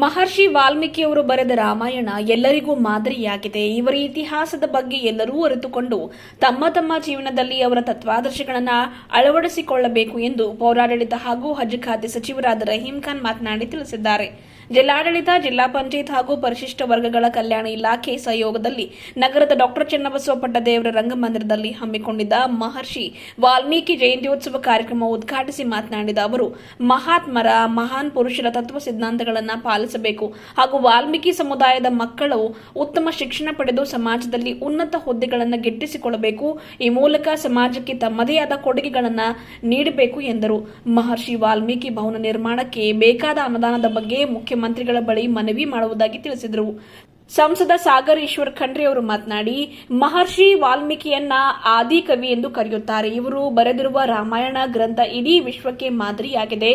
ಮಹರ್ಷಿ ವಾಲ್ಮೀಕಿಯವರು ಬರೆದ ರಾಮಾಯಣ ಎಲ್ಲರಿಗೂ ಮಾದರಿಯಾಗಿದೆ. ಇವರ ಇತಿಹಾಸದ ಬಗ್ಗೆ ಎಲ್ಲರೂ ಅರಿತುಕೊಂಡು ತಮ್ಮ ತಮ್ಮ ಜೀವನದಲ್ಲಿ ಅವರ ತತ್ವಾದರ್ಶಗಳನ್ನು ಅಳವಡಿಸಿಕೊಳ್ಳಬೇಕು ಎಂದು ಪೌರಾಡಳಿತ ಹಾಗೂ ಹಜ್ ಖಾತೆ ಸಚಿವರಾದ ರಹೀಂ ಖಾನ್ ಮಾತನಾಡಿ ತಿಳಿಸಿದ್ದಾರೆ. ಜಿಲ್ಲಾಡಳಿತ, ಜಿಲ್ಲಾ ಪಂಚಾಯತ್ ಹಾಗೂ ಪರಿಶಿಷ್ಟ ವರ್ಗಗಳ ಕಲ್ಯಾಣ ಇಲಾಖೆ ಸಹಯೋಗದಲ್ಲಿ ನಗರದ ಡಾಕ್ಟರ್ ಚನ್ನಬಸವ ಪಟ್ಟದೇವರ ರಂಗಮಂದಿರದಲ್ಲಿ ಹಮ್ಮಿಕೊಂಡಿದ್ದ ಮಹರ್ಷಿ ವಾಲ್ಮೀಕಿ ಜಯಂತ್ಯೋತ್ಸವ ಕಾರ್ಯಕ್ರಮ ಉದ್ಘಾಟಿಸಿ ಮಾತನಾಡಿದ ಅವರು, ಮಹಾತ್ಮರ ಮಹಾನ್ ಪುರುಷರ ತತ್ವ ಸಿದ್ಧಾಂತಗಳನ್ನು ಪಾಲಿಸಬೇಕು ಹಾಗೂ ವಾಲ್ಮೀಕಿ ಸಮುದಾಯದ ಮಕ್ಕಳು ಉತ್ತಮ ಶಿಕ್ಷಣ ಪಡೆದು ಸಮಾಜದಲ್ಲಿ ಉನ್ನತ ಹುದ್ದೆಗಳನ್ನು ಗಿಟ್ಟಿಸಿಕೊಳ್ಳಬೇಕು. ಈ ಮೂಲಕ ಸಮಾಜಕ್ಕೆ ತಮ್ಮದೇ ಆದ ಕೊಡುಗೆಗಳನ್ನು ನೀಡಬೇಕು ಎಂದರು. ಮಹರ್ಷಿ ವಾಲ್ಮೀಕಿ ಭವನ ನಿರ್ಮಾಣಕ್ಕೆ ಬೇಕಾದ ಅನುದಾನದ ಬಗ್ಗೆ ಮುಖ್ಯಮಂತ್ರಿಗಳ ಬಳಿ ಮನವಿ ಮಾಡುವುದಾಗಿ ತಿಳಿಸಿದರು. ಸಂಸದ ಸಾಗರ್ ಈಶ್ವರ್ ಖಂಡ್ರೆ ಅವರು ಮಾತನಾಡಿ, ಮಹರ್ಷಿ ವಾಲ್ಮೀಕಿಯನ್ನ ಆದಿ ಕವಿ ಎಂದು ಕರೆಯುತ್ತಾರೆ. ಇವರು ಬರೆದಿರುವ ರಾಮಾಯಣ ಗ್ರಂಥ ಇಡೀ ವಿಶ್ವಕ್ಕೆ ಮಾದರಿಯಾಗಿದೆ.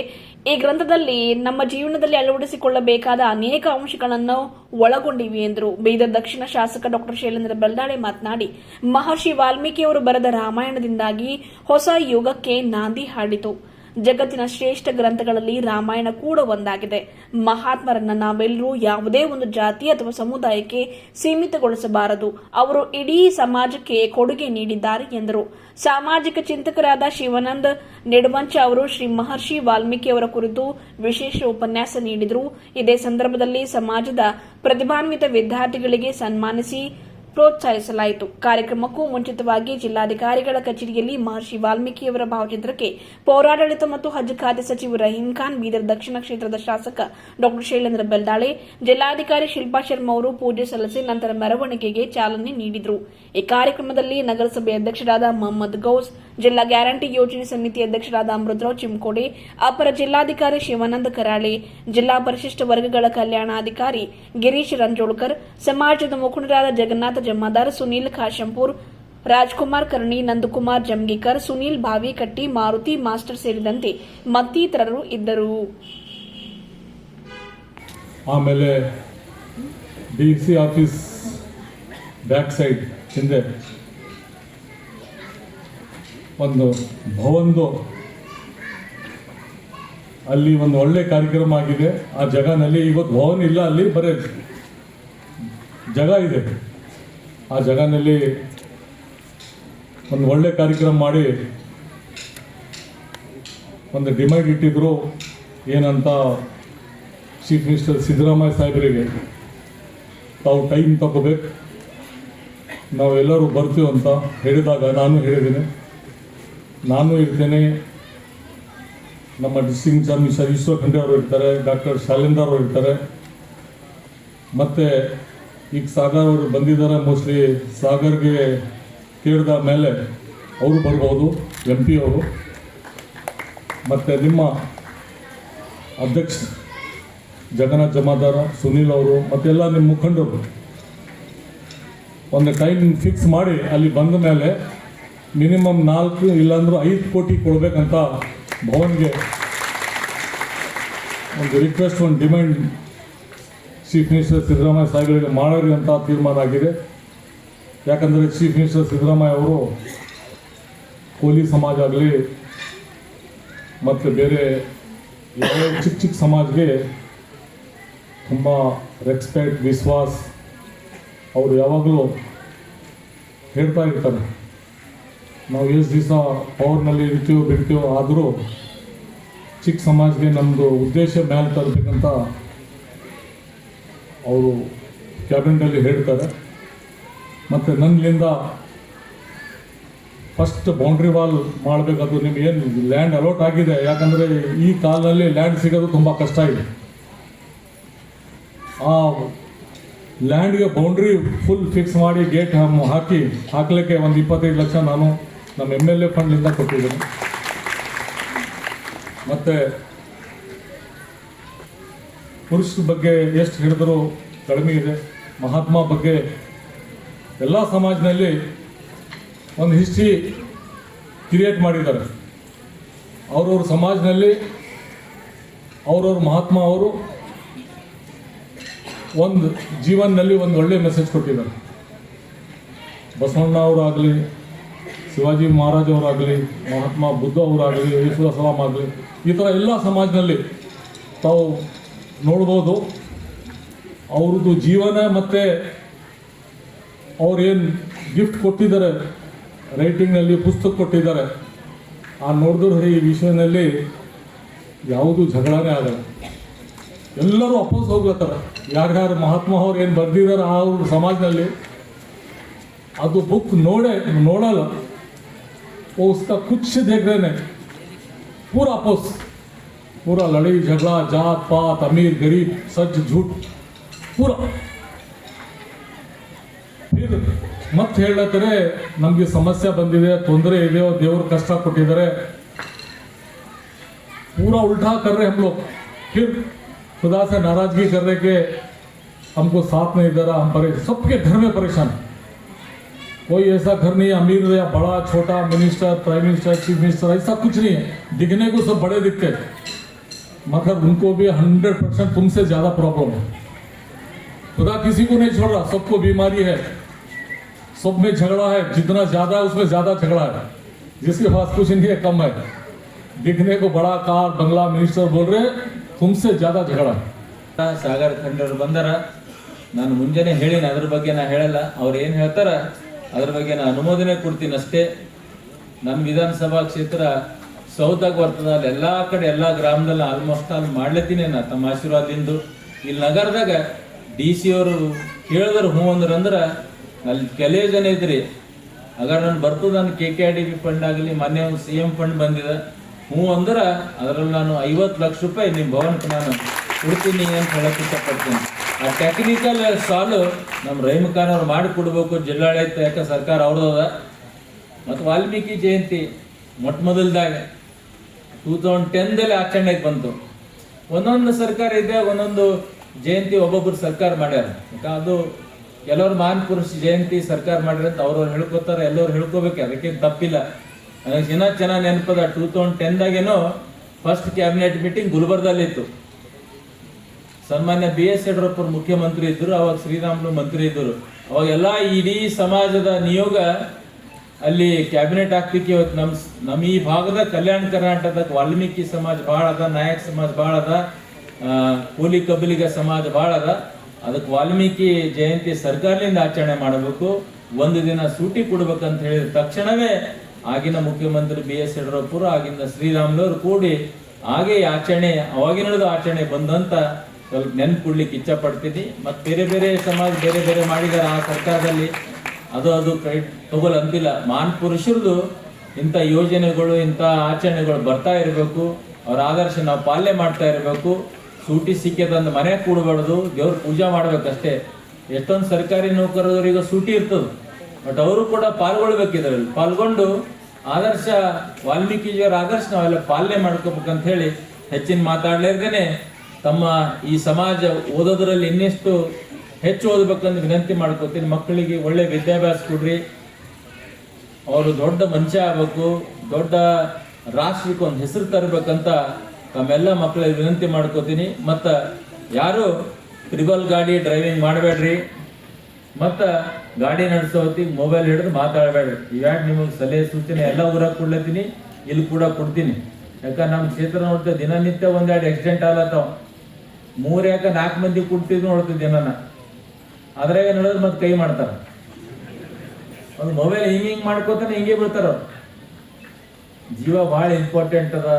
ಈ ಗ್ರಂಥದಲ್ಲಿ ನಮ್ಮ ಜೀವನದಲ್ಲಿ ಅಳವಡಿಸಿಕೊಳ್ಳಬೇಕಾದ ಅನೇಕ ಅಂಶಗಳನ್ನು ಒಳಗೊಂಡಿವೆ ಎಂದರು. ಬೀದರ್ ದಕ್ಷಿಣ ಶಾಸಕ ಡಾಕ್ಟರ್ ಶೈಲೇಂದ್ರ ಬೆಲ್ದಾಳೆ ಮಾತನಾಡಿ, ಮಹರ್ಷಿ ವಾಲ್ಮೀಕಿಯವರು ಬರೆದ ರಾಮಾಯಣದಿಂದಾಗಿ ಹೊಸ ಯುಗಕ್ಕೆ ನಾಂದಿ ಹಾಡಿತು. ಜಗತ್ತಿನ ಶ್ರೇಷ್ಠ ಗ್ರಂಥಗಳಲ್ಲಿ ರಾಮಾಯಣ ಕೂಡ ಒಂದಾಗಿದೆ. ಮಹಾತ್ಮರನ್ನ ನಾವೆಲ್ಲರೂ ಯಾವುದೇ ಒಂದು ಜಾತಿ ಅಥವಾ ಸಮುದಾಯಕ್ಕೆ ಸೀಮಿತಗೊಳಿಸಬಾರದು. ಅವರು ಇಡೀ ಸಮಾಜಕ್ಕೆ ಕೊಡುಗೆ ನೀಡಿದ್ದಾರೆ ಎಂದರು. ಸಾಮಾಜಿಕ ಚಿಂತಕರಾದ ಶಿವಾನಂದ ನೆಡುವಂಚ ಅವರು ಶ್ರೀ ಮಹರ್ಷಿ ವಾಲ್ಮೀಕಿ ಅವರ ಕುರಿತು ವಿಶೇಷ ಉಪನ್ಯಾಸ ನೀಡಿದರು. ಇದೇ ಸಂದರ್ಭದಲ್ಲಿ ಸಮಾಜದ ಪ್ರತಿಭಾನ್ವಿತ ವಿದ್ಯಾರ್ಥಿಗಳಿಗೆ ಸನ್ಮಾನಿಸಿ ಪ್ರೋತ್ಸಾಹಿಸಲಾಯಿತು. ಕಾರ್ಯಕ್ರಮಕ್ಕೂ ಮುಂಚಿತವಾಗಿ ಜಿಲ್ಲಾಧಿಕಾರಿಗಳ ಕಚೇರಿಯಲ್ಲಿ ಮಹರ್ಷಿ ವಾಲ್ಮೀಕಿಯವರ ಭಾವಚಿತ್ರಕ್ಕೆ ಪೌರಾಡಳಿತ ಮತ್ತು ಹಜ್ ಖಾತೆ ಸಚಿವ ರಹೀಂ ಖಾನ್, ಬೀದರ್ ದಕ್ಷಿಣ ಕ್ಷೇತ್ರದ ಶಾಸಕ ಡಾ. ಶೈಲೇಂದ್ರ ಬೆಲ್ದಾಳೆ, ಜಿಲ್ಲಾಧಿಕಾರಿ ಶಿಲ್ಪಾ ಶರ್ಮಾ ಅವರು ಪೂಜೆ ಸಲ್ಲಿಸಿ ನಂತರ ಮೆರವಣಿಗೆಗೆ ಚಾಲನೆ ನೀಡಿದರು. ಈ ಕಾರ್ಯಕ್ರಮದಲ್ಲಿ ನಗರಸಭೆ ಅಧ್ಯಕ್ಷರಾದ ಮೊಹಮ್ಮದ್ ಗೌಸ್ ಜಿಲ್ಲಾ ಗ್ಯಾರಂಟಿ ಯೋಜನೆ ಸಮಿತಿ ಅಧ್ಯಕ್ಷರಾದ ಅಮೃತರಾವ್ ಚಿಮಕೋಡಿ, ಅಪರ ಜಿಲ್ಲಾಧಿಕಾರಿ ಶಿವಾನಂದ ಕರಾಳೆ, ಜಿಲ್ಲಾ ಪರಿಶಿಷ್ಟ ವರ್ಗಗಳ ಕಲ್ಯಾಣಾಧಿಕಾರಿ ಗಿರೀಶ್ ರಂಜೋಳ್ಕರ್, ಸಮಾಜದ ಮುಖಂಡರಾದ ಜಗನ್ನಾಥ ಜಮಾದಾರ್ ಸುನೀಲ್ ಖಾಶಂಪುರ್ ರಾಜ್ಕುಮಾರ್ ಕರ್ಣಿ, ನಂದಕುಮಾರ್ ಜಮ್ಗೀಕರ್, ಸುನೀಲ್ ಭಾವಿಕಟ್ಟಿ ಮಾರುತಿ ಮಾಸ್ಟರ್ ಸೇರಿದಂತೆ ಮತ್ತಿತರರು ಇದ್ದರು. ಆಮೇಲೆ ಡಿ ಆಫೀಸ್ ಬ್ಯಾಕ್ ಸೈಡ್ ಹಿಂದೆ ಒಂದು ಭವಂದು. ಅಲ್ಲಿ ಒಂದು ಒಳ್ಳೆ ಕಾರ್ಯಕ್ರಮ ಆಗಿದೆ. ಆ ಜಗನಲ್ಲಿ ಇವತ್ತು ಭವನ್ ಇಲ್ಲ ಅಲ್ಲಿ, ಬರೀ ಜಗ ಇದೆ. ಆ ಜಗನಲ್ಲಿ ಒಂದು ಒಳ್ಳೆ ಕಾರ್ಯಕ್ರಮ ಮಾಡಿ ಒಂದು ಡಿಮ್ಯಾಂಡ್ ಇಟ್ಟಿದ್ರು ಏನಂತ ಚೀಫ್ ಮಿನಿಸ್ಟರ್ ಸಿದ್ದರಾಮಯ್ಯ ಸಾಹೇಬರಿಗೆ. ತಾವು ಟೈಮ್ ತಗೋಬೇಕು. ನಾವೆಲ್ಲರೂ ಬರ್ತೀವಂತ ಹೇಳಿದಾಗ ನಾನು ಹೇಳಿದ್ದೇನೆ. ನಾನು ಇರ್ತೇನೆ ನಮ್ಮ ಡಿಸ್ಟಿಂಗ್ ಮಿನಿಸ್ಟರ್ ಈಶ್ವರ್ ಖಂಡೆ ಅವರು ಇರ್ತಾರೆ, ಡಾಕ್ಟರ್ ಶಾಲಿಂದರ್ ಅವರು ಇರ್ತಾರೆ. ಮತ್ತು ಈಗ ಸಾಗರ್ ಅವರು ಬಂದಿದ್ದಾರೆ ಮೋಸ್ಟ್ಲಿ ಸಾಗರ್ಗೆ ಕೇಳಿದ ಮೇಲೆ ಅವರು ಬರ್ಬೋದು ಎಂ ಪಿ ಅವರು. ಮತ್ತು ನಿಮ್ಮ ಅಧ್ಯಕ್ಷ ಜಗನ್ನಾಥ್ ಜಮಾದಾರ, ಸುನೀಲ್ ಅವರು ಮತ್ತೆಲ್ಲ ನಿಮ್ಮ ಮುಖಂಡರು. ಒಂದು ಟೈಮ್ ಫಿಕ್ಸ್ ಮಾಡಿ ಅಲ್ಲಿ ಬಂದ ಮೇಲೆ ಮಿನಿಮಮ್ ನಾಲ್ಕು ಇಲ್ಲಾಂದ್ರೂ ಐದು ಕೋಟಿ ಕೊಡಬೇಕಂತ ಭವನ್ಗೆ ಒಂದು ರಿಕ್ವೆಸ್ಟ್ ಒಂದು ಡಿಮ್ಯಾಂಡ್ ಚೀಫ್ ಮಿನಿಸ್ಟರ್ ಸಿದ್ದರಾಮಯ್ಯ ಸಾಹೇಬರಿಗೆ ಮಾಡೋರಿ ಅಂತ ತೀರ್ಮಾನ ಆಗಿದೆ. ಯಾಕಂದರೆ ಚೀಫ್ ಮಿನಿಸ್ಟರ್ ಸಿದ್ದರಾಮಯ್ಯ ಅವರು ಕೋಲಿ ಸಮಾಜ ಆಗಲಿ ಮತ್ತು ಬೇರೆ ಯಾವ ಚಿಕ್ಕ ಚಿಕ್ಕ ಸಮಾಜಕ್ಕೆ ತುಂಬ ರೆಸ್ಪೆಕ್ಟ್ ವಿಶ್ವಾಸ, ಅವರು ಯಾವಾಗಲೂ ಹೇಳ್ತಾ ಇರ್ತಾರೆ. ನಾವು ಎಷ್ಟು ದಿವಸ ಪವರ್ನಲ್ಲಿ ಇರ್ತೀವೋ ಬಿಡ್ತೀವೋ ಆದರೂ ಚಿಕ್ಕ ಸಮಾಜಕ್ಕೆ ನಮ್ಮದು ಉದ್ದೇಶ ಮೇಲೆ ತರಬೇಕಂತ ಅವರು ಕ್ಯಾಬಿನೆಟಲ್ಲಿ ಹೇಳ್ತಾರೆ. ಮತ್ತು ನನ್ನಿಂದ ಫಸ್ಟ್ ಬೌಂಡ್ರಿ ವಾಲ್ ಮಾಡಬೇಕಾದ್ರು ನಿಮ್ಗೆ ಏನು ಲ್ಯಾಂಡ್ ಅಲೋಟ್ ಆಗಿದೆ, ಯಾಕಂದರೆ ಈ ಕಾಲದಲ್ಲಿ ಲ್ಯಾಂಡ್ ಸಿಗೋದು ತುಂಬ ಕಷ್ಟ ಇದೆ. ಆ ಲ್ಯಾಂಡ್ಗೆ ಬೌಂಡ್ರಿ ಫುಲ್ ಫಿಕ್ಸ್ ಮಾಡಿ ಗೇಟ್ ಹಾಕಿ ಹಾಕಲಿಕ್ಕೆ ಒಂದು ಇಪ್ಪತ್ತೈದು ಲಕ್ಷ ನಾನು ನಮ್ಮ ಎಂ ಎಲ್ ಎ ಫಂಡ್ಲಿಂದ ಕೊಟ್ಟಿದ್ದೀನಿ. ಮತ್ತು ಪುರುಷರ ಬಗ್ಗೆ ಎಷ್ಟು ಹಿಡಿದರೂ ಕಡಿಮೆ ಇದೆ. ಮಹಾತ್ಮ ಬಗ್ಗೆ ಎಲ್ಲ ಸಮಾಜದಲ್ಲಿ ಒಂದು ಹಿಸ್ಟ್ರಿ ಕ್ರಿಯೇಟ್ ಮಾಡಿದ್ದಾರೆ. ಅವ್ರವ್ರ ಸಮಾಜದಲ್ಲಿ ಅವ್ರವ್ರ ಮಹಾತ್ಮ ಅವರು ಒಂದು ಜೀವನದಲ್ಲಿ ಒಂದು ಒಳ್ಳೆಯ ಮೆಸೇಜ್ ಕೊಟ್ಟಿದ್ದಾರೆ. ಬಸವಣ್ಣ ಅವರಾಗಲಿ ಶಿವಾಜಿ ಮಹಾರಾಜ್ ಅವರಾಗಲಿ ಮಹಾತ್ಮ ಬುದ್ಧ ಅವರಾಗಲಿ, ಯೇಸುದಾಸ್ ಸಲಾಮ್ ಆಗಲಿ ಈ ಥರ ಎಲ್ಲ ಸಮಾಜದಲ್ಲಿ ತಾವು ನೋಡ್ಬೋದು. ಅವ್ರದ್ದು ಜೀವನ ಮತ್ತು ಅವ್ರೇನು ಗಿಫ್ಟ್ ಕೊಟ್ಟಿದ್ದಾರೆ ರೈಟಿಂಗ್ನಲ್ಲಿ ಪುಸ್ತಕ ಕೊಟ್ಟಿದ್ದಾರೆ, ಆ ನೋಡಿದ್ರೆ ಈ ವಿಷಯದಲ್ಲಿ ಯಾವುದು ಜಗಳನೇ ಆಗಲ್ಲ. ಎಲ್ಲರೂ ಅಪೋಸ್ ಹೋಗ್ಲತ್ತಾರ. ಯಾರ್ಯಾರು ಮಹಾತ್ಮ ಅವ್ರು ಏನು ಬರೆದಿದ್ದಾರೆ ಆ ಸಮಾಜದಲ್ಲಿ, ಅದು ಬುಕ್ ನೋಡೇ, ನೋಡಲ್ಲ. वो उसका कुछ देख रहे नहीं पूरा अपोज पूरा लड़ाई झगड़ा जात पात अमीर गरीब सच झूठ पूरा फिर ಮತ್ತೆ ಹೇಳತ್ತಾರೆ ನಮಗೆ ಸಮಸ್ಯೆ ಬಂದಿದೆ ತೊಂದರೆ ಇದೆ ದೇವ್ರು ಕಷ್ಟ ಕೊಟ್ಟಿದ್ದಾರೆ पूरा उल्टा कर रहे हम लोग फिर खुदा से नाराजगी कर रहे कि हमको साथ नहीं दे रहा हम परे सबके घर में परेशान है। कोई ऐसा घर नहीं है अमीर या बड़ा छोटा minister prime minister chief minister ऐसा कुछ नहीं है दिखने को सब बड़े दिखते हैं मगर उनको भी हंड्रेड परसेंट तुमसे ज़्यादा प्रॉब्लम है खुदा किसी को नहीं छोड़ रहा सबको बीमारी है सब में झगड़ा है जितना ज़्यादा है उसमें ज़्यादा झगड़ा है जिसके पास कुछ नहीं है कम है दिखने को बड़ा कार बंगला मिनिस्टर बोल रहे हैं तुमसे ज़्यादा झगड़ा है ಸಾಗರ್ ಖಂಡರು ಬಂದಾರ ನಾನು ಮುಂಜಾನೆ ಹೇಳಿನ ಅದ್ರ ಬಗ್ಗೆ ನಾ ಹೇಳಲ್ಲ ಅವ್ರು ಏನು ಹೇಳ್ತಾರ ಅದ್ರ ಬಗ್ಗೆ ನಾನು ಅನುಮೋದನೆ ಕೊಡ್ತೀನಿ ಅಷ್ಟೇ ನಮ್ಮ ವಿಧಾನಸಭಾ ಕ್ಷೇತ್ರ ಸೌತಾಗಿ ಬರ್ತದ. ಅಲ್ಲಿ ಎಲ್ಲ ಕಡೆ, ಎಲ್ಲ ಗ್ರಾಮದಲ್ಲಿ ಆಲ್ಮೋಸ್ಟ್ ಅಲ್ಲಿ ಮಾಡ್ಲತ್ತೀನಿ ನಾ ತಮ್ಮ ಆಶೀರ್ವಾದದಿಂದ. ಇಲ್ಲಿ ನಗರದಾಗ ಡಿ ಸಿ ಅವರು ಕೇಳಿದ್ರು, ಹ್ಞೂ ಅಂದ್ರೆ ಅಂದ್ರ, ಅಲ್ಲಿ ಕೆಲವೇ ಜನ ಇದ್ರಿ. ಅಗರ್ ನಾನು ಬರ್ತದ ನಾನು K K R D B fund ಆಗಲಿ, ಮೊನ್ನೆ ಒಂದು ಸಿ ಎಂ ಫಂಡ್ ಬಂದಿದೆ. ಹ್ಞೂ ಅಂದ್ರೆ, ಅದರಲ್ಲಿ ನಾನು ಐವತ್ತು ಲಕ್ಷ ರೂಪಾಯಿ ನಿಮ್ಮ ಭವನಕ್ಕೆ ನಾನು ಕೊಡ್ತೀನಿ ಅಂತ ಹೇಳಕ್ಕೆ ಇಷ್ಟಪಡ್ತೀನಿ. ಆ ಟೆಕ್ನಿಕಲ್ ಸಾಲು ನಮ್ಮ ರೈಮಖಾನವ್ರು ಖಾನ್ ಅವ್ರು ಮಾಡಿ ಕೊಡ್ಬೇಕು ಜಿಲ್ಲಾಡಳಿತ ಯಾಕೆ ಸರ್ಕಾರ ಅವ್ರದ ಮತ್ತು ವಾಲ್ಮೀಕಿ ಜಯಂತಿ ಮೊಟ್ಟ ಮೊದಲದಾಗ ಟೂ ತೌಸಂಡ್ ಟೆನ್ದಲ್ಲಿ ಆಚರಣೆಗೆ ಬಂತು. ಒಂದೊಂದು ಸರ್ಕಾರ ಇದೆ, ಒಂದೊಂದು ಜಯಂತಿ ಒಬ್ಬೊಬ್ಬರು ಸರ್ಕಾರ ಮಾಡ್ಯಾರ. ಅದು ಕೆಲವ್ರು ಮಹಾನ್ ಪುರುಷ ಜಯಂತಿ ಸರ್ಕಾರ ಮಾಡ್ಯಾರ ಅಂತ ಅವ್ರವ್ರು ಹೇಳ್ಕೊತಾರೆ, ಎಲ್ಲರೂ ಹೇಳ್ಕೋಬೇಕು ಅದಕ್ಕೆ ತಪ್ಪಿಲ್ಲ. ನನಗೆ ಇನ್ನೂ ಚೆನ್ನಾಗಿ ನೆನಪದ ಟೂ ತೌಸಂಡ್ ಟೆನ್ದಾಗೇನೋ ಫಸ್ಟ್ ಕ್ಯಾಬಿನೆಟ್ ಮೀಟಿಂಗ್ ಗುಲ್ಬರ್ಗದಲ್ಲಿತ್ತು. ಸನ್ಮಾನ್ಯ ಬಿ ಎಸ್ ಯಡಿಯೂರಪ್ಪರು ಮುಖ್ಯಮಂತ್ರಿ ಇದ್ದರು ಅವಾಗ ಶ್ರೀರಾಮುಲು ಮಂತ್ರಿ ಇದ್ದರು ಅವಾಗೆಲ್ಲ ಇಡೀ ಸಮಾಜದ ನಿಯೋಗ ಅಲ್ಲಿ ಕ್ಯಾಬಿನೆಟ್ ಹಾಕ್ಲಿಕ್ಕೆ ಇವತ್ತು ನಮ್ಮ ನಮ್ಮ ಈ ಭಾಗದ ಕಲ್ಯಾಣ ಕರ್ನಾಟಕದ ವಾಲ್ಮೀಕಿ ಸಮಾಜ ಭಾಳ ಅದ, ನಾಯಕ್ ಸಮಾಜ ಭಾಳ ಅದ ಕೂಲಿ ಕಬಲಿಗ ಸಮಾಜ ಭಾಳ ಅದ. ಅದಕ್ಕೆ ವಾಲ್ಮೀಕಿ ಜಯಂತಿ ಸರ್ಕಾರದಿಂದ ಆಚರಣೆ ಮಾಡಬೇಕು. ಒಂದು ದಿನ ಸೂಟಿ ಕೊಡ್ಬೇಕಂತ ಹೇಳಿದ ತಕ್ಷಣವೇ ಆಗಿನ ಮುಖ್ಯಮಂತ್ರಿ ಬಿ ಎಸ್ ಯಡಿಯೂರಪ್ಪರು ಆಗಿನ ಶ್ರೀರಾಮುಲವರು ಕೂಡಿ ಹಾಗೆ ಆಚರಣೆ ಅವಾಗಿನದು ಆಚರಣೆ ಬಂದಂತ ಸ್ವಲ್ಪ ನೆನ್ಪು ಕೊಡ್ಲಿಕ್ಕೆ ಇಚ್ಛೆ ಪಡ್ತೀನಿ ಮತ್ತು ಬೇರೆ ಬೇರೆ ಸಮಾಜ ಬೇರೆ ಬೇರೆ ಮಾಡಿದ್ದಾರೆ ಆ ಸರ್ಕಾರದಲ್ಲಿ. ಅದು ಅದು ಕ್ರೆಡಿಟ್ ತಗೊಲ್ ಅಂತಿಲ್ಲ. ಮಾನ್ ಪುರುಷರದು ಇಂಥ ಯೋಜನೆಗಳು, ಇಂಥ ಆಚರಣೆಗಳು ಬರ್ತಾ ಇರಬೇಕು. ಅವ್ರ ಆದರ್ಶ ನಾವು ಪಾಲನೆ ಮಾಡ್ತಾ ಇರಬೇಕು. ಸೂಟಿ ಸಿಕ್ಕಿದಂದು ಮನೆ ಕೂಡಬಾರ್ದು. ದೇವ್ರ ಪೂಜೆ ಮಾಡ್ಬೇಕಷ್ಟೇ. ಎಷ್ಟೊಂದು ಸರ್ಕಾರಿ ನೌಕರರಿಗೆ ಸೂಟಿ ಇರ್ತದೆ. ಬಟ್ ಅವರು ಕೂಡ ಪಾಲ್ಗೊಳ್ಬೇಕು ಇದರಲ್ಲಿ ಪಾಲ್ಗೊಂಡು ಆದರ್ಶ, ವಾಲ್ಮೀಕಿಜಿಯವರ ಆದರ್ಶ ನಾವೆಲ್ಲ ಪಾಲನೆ ಮಾಡ್ಕೋಬೇಕಂತ ಹೇಳಿ ಹೆಚ್ಚಿನ ಮಾತಾಡ್ಲಿರ್ದೇನೆ ತಮ್ಮ ಈ ಸಮಾಜ ಓದೋದ್ರಲ್ಲಿ ಇನ್ನೆಷ್ಟು ಹೆಚ್ಚು ಓದಬೇಕಂತ ವಿನಂತಿ ಮಾಡ್ಕೋತೀನಿ. ಮಕ್ಕಳಿಗೆ ಒಳ್ಳೆ ವಿದ್ಯಾಭ್ಯಾಸ ಕೊಡ್ರಿ. ಅವರು ದೊಡ್ಡ ಮನುಷ್ಯ ಆಗ್ಬೇಕು, ದೊಡ್ಡ ರಾಷ್ಟ್ರಕ್ಕೆ ಒಂದು ಹೆಸರು ತರಬೇಕಂತ ತಮ್ಮೆಲ್ಲ ಮಕ್ಕಳಿಗೆ ವಿನಂತಿ ಮಾಡ್ಕೋತೀನಿ. ಮತ್ತು ಯಾರು ತ್ರಿಬಲ್ ಗಾಡಿ ಡ್ರೈವಿಂಗ್ ಮಾಡಬೇಡ್ರಿ. ಮತ್ತು ಗಾಡಿ ನಡೆಸೋ ಹೊತ್ತಿಗೆ ಮೊಬೈಲ್ ಹಿಡಿದು ಮಾತಾಡಬೇಡ್ರಿ. ಇವ್ಯಾಕೆ ನಿಮಗೆ ಸಲಹೆ ಸೂಚನೆ ಎಲ್ಲ ಊರಾಗ ಕೊಡ್ಲತ್ತೀನಿ, ಇಲ್ಲಿ ಕೂಡ ಕೊಡ್ತೀನಿ. ಯಾಕಂದ್ರೆ ನಮ್ಮ ಕ್ಷೇತ್ರ ನೋಡ್ತೇವೆ ದಿನನಿತ್ಯ ಒಂದೆರಡು ಆಕ್ಸಿಡೆಂಟ್ ಆಗ್ಲತ್ತಾವ. ಮೂರು ಯಾಕ ನಾಲ್ಕು ಮಂದಿ ಕುಟ್ಟಿದ್ದು ನೋಡ್ತಿದ್ದೆ ದಿನನ ಅದ್ರಾಗ ನಡೆದು ಮತ್ತೆ ಕೈ ಮಾಡ್ತಾರೆ. ಒಂದು ಮೊಬೈಲ್ ಹಿಂಗೆ ಹಿಂಗೆ ಮಾಡ್ಕೋತಾನೆ ಹಿಂಗೆ ಬಿಡ್ತಾರ ಜೀವ ಭಾಳ ಇಂಪಾರ್ಟೆಂಟ್ ಅದ.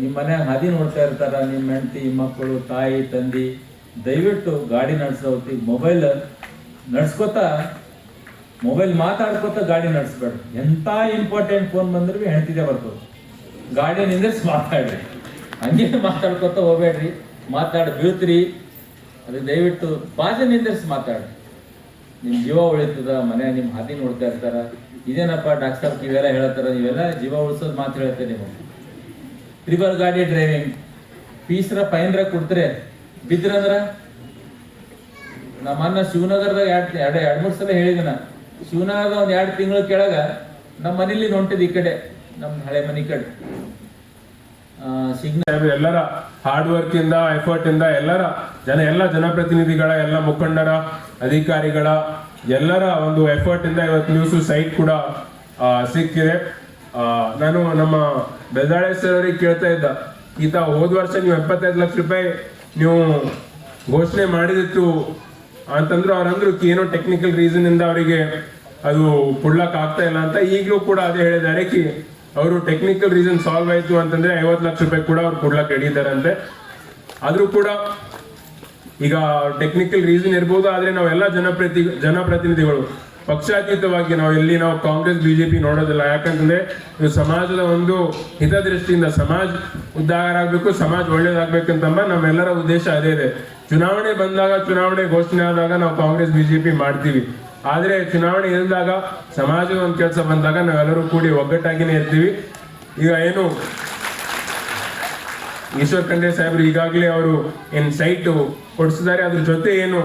ನಿಮ್ಮ ಮನ್ಯಾಗ ಹದಿ ನೋಡ್ತಾ ಇರ್ತಾರ ನಿಮ್ಮ ಹೆಂಡತಿ, ಮಕ್ಕಳು, ತಾಯಿ, ತಂದಿ. ದಯವಿಟ್ಟು ಗಾಡಿ ನಡೆಸೋ ಮೊಬೈಲ್ ನಡ್ಸ್ಕೊತ ಮೊಬೈಲ್ ಮಾತಾಡ್ಕೊತ ಗಾಡಿ ನಡೆಸ್ಬೇಡ್ರಿ ಎಂಥ ಇಂಪಾರ್ಟೆಂಟ್ ಫೋನ್ ಬಂದ್ರೆ ಭೀ ಬರ್ತದೆ ಗಾಡಿ ನಿಂದಿರ್ಸಿ ಮಾತಾಡ್ರಿ. ಹಂಗೆ ಮಾತಾಡ್ಕೊತ ಹೋಗ್ಬೇಡ್ರಿ. ಮಾತಾಡಿ, ಬೀಳ್ತೀರಿ. ಅದಕ್ಕೆ ದಯವಿಟ್ಟು ಬಾಜೆ ನಿಂದಿರಿಸಿ ಮಾತಾಡಿ. ನಿಮ್ಮ ಜೀವ ಉಳಿತದ ಮನೆ ನಿಮ್ಮ ಹಾದಿ ನೋಡ್ತಾ ಇರ್ತಾರ. ಇದೇನಪ್ಪ ಡಾಕ್ಟರ್ ಸಾಬ್ ನೀವೆಲ್ಲ ಹೇಳ್ತಾರ ನೀವೆಲ್ಲ ಜೀವ ಉಳಿಸೋದು ಮಾತು ಹೇಳ್ತೇವೆ ನೀವು. ತ್ರಿಬಲ್ ಗಾಡಿ ಡ್ರೈವಿಂಗ್ ಪೀಸ್ರ ಫೈನ್ರ ಕೊಡ್ತಾರೆ. ಬಿದ್ರಂದ್ರ ನಮ್ಮ ಅನ್ನ ಶಿವನಗರದಾಗ ಎರಡು ಎರಡು ಎರಡು ಮೂರು ಸಲ ಹೇಳಿದನ ಶಿವನಗರದ ಒಂದು ಎರಡು ತಿಂಗಳ ಕೆಳಗ ನಮ್ಮ ಮನೇಲಿ ಹೊಂಟಿದ್ ಈ ಕಡೆ ನಮ್ಮ ಹಳೆ ಮನೆ ಕಡೆ. ಸಿಗ್ನಲ್ ಎಲ್ಲರ ಹಾರ್ಡ್ ಎಫರ್ಟ್ ಇಂದ ಎಲ್ಲರ ಜನ, ಎಲ್ಲ ಜನಪ್ರತಿನಿಧಿಗಳ, ಎಲ್ಲ ಮುಖಂಡರ, ಅಧಿಕಾರಿಗಳ, ಎಲ್ಲರ ಒಂದು ಎಫರ್ಟ್ ಇಂದ ಇವತ್ತು ನ್ಯೂಸ್ ಸೈಟ್ ಕೂಡ ಸಿಕ್ಕಿದೆ. ನಾನು ನಮ್ಮ ಬೆಲ್ದಾಳೆ ಸರ್ ಅವರಿಗೆ ಕೇಳ್ತಾ ಇದ್ದ, ಈತ ಹೋದ ವರ್ಷ ನೀವು ಎಪ್ಪತ್ತೈದು ಲಕ್ಷ ರೂಪಾಯಿ ನೀವು ಘೋಷಣೆ ಮಾಡಿದಿತ್ತು ಅಂತಂದ್ರು ಅವ್ರಂದ್ರು ಏನೋ ಟೆಕ್ನಿಕಲ್ ರೀಸನ್ ಇಂದ ಅವರಿಗೆ ಅದು ಕೊಡ್ಲಕ್ ಆಗ್ತಾ ಇಲ್ಲ ಅಂತ ಈಗಲೂ ಕೂಡ ಅದೇ ಹೇಳಿದ್ದಾರೆ. ಕಿ ಅವರು ಟೆಕ್ನಿಕಲ್ ರೀಸನ್ ಸಾಲ್ವ್ ಆಯ್ತು ಅಂತಂದ್ರೆ ಐವತ್ತು ಲಕ್ಷ ರೂಪಾಯಿ ಕೂಡ ಅವ್ರು ಕೊಡ್ಲಕ್ಕೆ ಹೇಳಿದಾರಂತೆ ಆದರೂ ಕೂಡ ಈಗ ಟೆಕ್ನಿಕಲ್ ರೀಸನ್ ಇರ್ಬೋದು, ಆದ್ರೆ ನಾವೆಲ್ಲ ಜನಪ್ರತಿ, ಜನಪ್ರತಿನಿಧಿಗಳು, ಪಕ್ಷಾತೀತವಾಗಿ ನಾವು ಇಲ್ಲಿ ನಾವು ಕಾಂಗ್ರೆಸ್, ಬಿಜೆಪಿ ನೋಡೋದಿಲ್ಲ. ಯಾಕಂತಂದ್ರೆ ಇದು ಸಮಾಜದ ಒಂದು ಹಿತದೃಷ್ಟಿಯಿಂದ ಸಮಾಜ ಉದ್ಧಾರ ಆಗ್ಬೇಕು ಸಮಾಜ ಒಳ್ಳೇದಾಗ್ಬೇಕಂತಂಬ ನಮ್ಮೆಲ್ಲರ ಉದ್ದೇಶ ಅದೇ ಇದೆ. ಚುನಾವಣೆ ಬಂದಾಗ, ಚುನಾವಣೆ ಘೋಷಣೆ ಆದಾಗ ನಾವು ಕಾಂಗ್ರೆಸ್, ಬಿಜೆಪಿ ಮಾಡ್ತೀವಿ. ಆದ್ರೆ ಚುನಾವಣೆ ಇಲ್ದಾಗ ಸಮಾಜದ ಒಂದು ಕೆಲಸ ಬಂದಾಗ ನಾವೆಲ್ಲರೂ ಕೂಡಿ ಒಗ್ಗಟ್ಟಾಗಿನೇ ಇರ್ತೀವಿ. ಈಗ ಏನು? ಈಶ್ವರ್ ಖಂಡ್ರೆ ಸಾಹೇಬರು ಈಗಾಗಲೇ ಅವರು ಏನ್ ಸೈಟು ಕೊಡಿಸಿದ್ದಾರೆ. ಅದ್ರ ಜೊತೆ ಏನು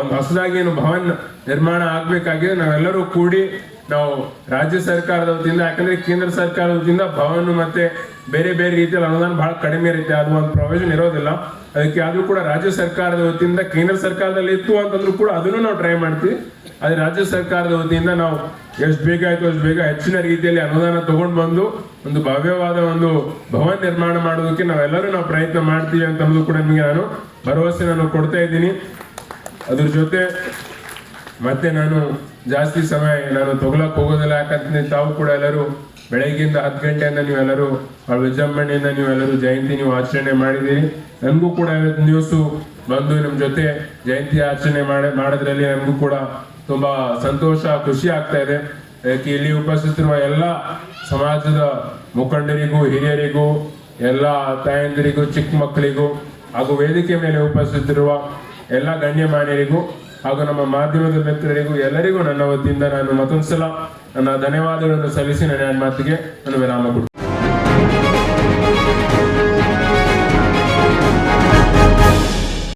ಒಂದು ಹೊಸದಾಗಿ ಏನು ಭವನ್ ನಿರ್ಮಾಣ ಆಗಬೇಕಾಗಿದೆ. ನಾವೆಲ್ಲರೂ ಕೂಡಿ ನಾವು ರಾಜ್ಯ ಸರ್ಕಾರದ ವತಿಯಿಂದ ಯಾಕಂದ್ರೆ ಕೇಂದ್ರ ಸರ್ಕಾರದ ವತಿಯಿಂದ ಭವನ್ ಮತ್ತೆ ಬೇರೆ ಬೇರೆ ರೀತಿಯಲ್ಲಿ ಅನುದಾನ ಬಹಳ ಕಡಿಮೆ ಇರುತ್ತೆ ಅದು ಒಂದು ಪ್ರೊವಿಷನ್ ಇರೋದಿಲ್ಲ. ಅದಕ್ಕೆ ಆದರೂ ಕೂಡ ರಾಜ್ಯ ಸರ್ಕಾರದ ವತಿಯಿಂದ, ಕೇಂದ್ರ ಸರ್ಕಾರದಲ್ಲಿ ಇತ್ತು ಅಂತಂದ್ರೂ ಕೂಡ ಅದನ್ನು ನಾವು ಟ್ರೈ ಮಾಡ್ತೀವಿ. ಅದೇ ರಾಜ್ಯ ಸರ್ಕಾರದ ವತಿಯಿಂದ ನಾವು ಎಷ್ಟು ಬೇಗ ಆಯ್ತು, ಅಷ್ಟು ಬೇಗ ಹೆಚ್ಚಿನ ರೀತಿಯಲ್ಲಿ ಅನುದಾನ ತಗೊಂಡು ಬಂದು ಒಂದು ಭವ್ಯವಾದ ಒಂದು ಭವನ ನಿರ್ಮಾಣ ಮಾಡೋದಕ್ಕೆ ನಾವೆಲ್ಲರೂ ನಾವು ಪ್ರಯತ್ನ ಮಾಡ್ತೀವಿ ಅಂತ ಕೂಡ ನಿಮಗೆ ನಾನು ಭರವಸೆ ನಾನು ಕೊಡ್ತಾ ಇದ್ದೀನಿ. ಅದ್ರ ಜೊತೆ ಮತ್ತೆ ನಾನು ಜಾಸ್ತಿ ಸಮಯ ನಾನು ತಗೊಳಕ್ ಹೋಗೋದಿಲ್ಲ ಯಾಕಂತ ತಾವು ಕೂಡ ಎಲ್ಲರೂ ಬೆಳಗ್ಗೆಯಿಂದ ಹತ್ತು ಗಂಟೆಯಿಂದ ನೀವೆಲ್ಲರೂ ವಿಜೃಂಭಣೆಯಿಂದ ನೀವೆಲ್ಲರೂ ಜಯಂತಿ ನೀವು ಆಚರಣೆ ಮಾಡಿದ್ದೀರಿ. ನನಗೂ ಕೂಡ ಇವತ್ತು ನ್ಯೂಸು ಬಂದು ನಿಮ್ಮ ಜೊತೆ ಜಯಂತಿ ಆಚರಣೆ ಮಾಡಿ, ಮಾಡೋದ್ರಲ್ಲಿ ನನಗೂ ಕೂಡ ತುಂಬಾ ಸಂತೋಷ, ಖುಷಿ ಆಗ್ತಾ ಇದೆ. ಇಲ್ಲಿ ಉಪಸ್ಥಿತಿರುವ ಎಲ್ಲ ಸಮಾಜದ ಮುಖಂಡರಿಗೂ, ಹಿರಿಯರಿಗೂ, ಎಲ್ಲ ತಾಯಂದಿರಿಗೂ, ಚಿಕ್ಕ ಮಕ್ಕಳಿಗೂ ಹಾಗೂ ವೇದಿಕೆ ಮೇಲೆ ಉಪಸ್ಥಿತಿರುವ ಎಲ್ಲ ಗಣ್ಯಮಾನ್ಯರಿಗೂ ಹಾಗೂ ನಮ್ಮ ಮಾಧ್ಯಮದ ಮಿತ್ರರಿಗೂ ಎಲ್ಲರಿಗೂ ನನ್ನ ವತಿಯಿಂದ ನಾನು ಮತ್ತೊಂದ್ಸಲ ನನ್ನ ಧನ್ಯವಾದಗಳನ್ನು ಸಲ್ಲಿಸಿ ನನ್ನ ಮಾತಿಗೆ ನಾನು ವಿರಾಮ ಕೊಡ್ತೀನಿ